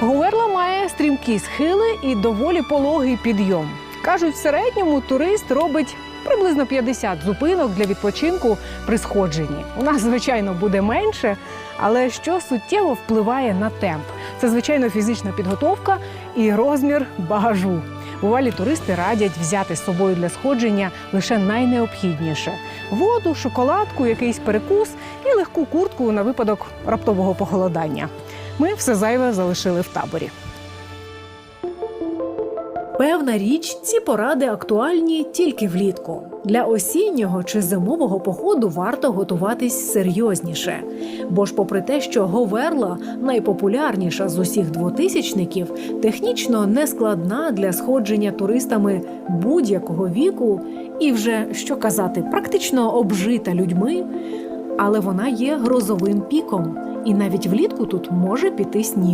Говерла має стрімкі схили і доволі пологий підйом. Кажуть, в середньому турист робить приблизно 50 зупинок для відпочинку при сходженні. У нас, звичайно, буде менше, але що суттєво впливає на темп? Це звичайно фізична підготовка і розмір багажу. Бувалі туристи радять взяти з собою для сходження лише найнеобхідніше: воду, шоколадку, якийсь перекус і легку куртку на випадок раптового похолодання. Ми все зайве залишили в таборі. Певна річ, ці поради актуальні тільки влітку. Для осіннього чи зимового походу варто готуватись серйозніше. Бо ж, попри те, що Говерла найпопулярніша з усіх двотисячників, технічно нескладна для сходження туристами будь-якого віку, і вже що казати, практично обжита людьми, але вона є грозовим піком, і навіть влітку тут може піти сніг.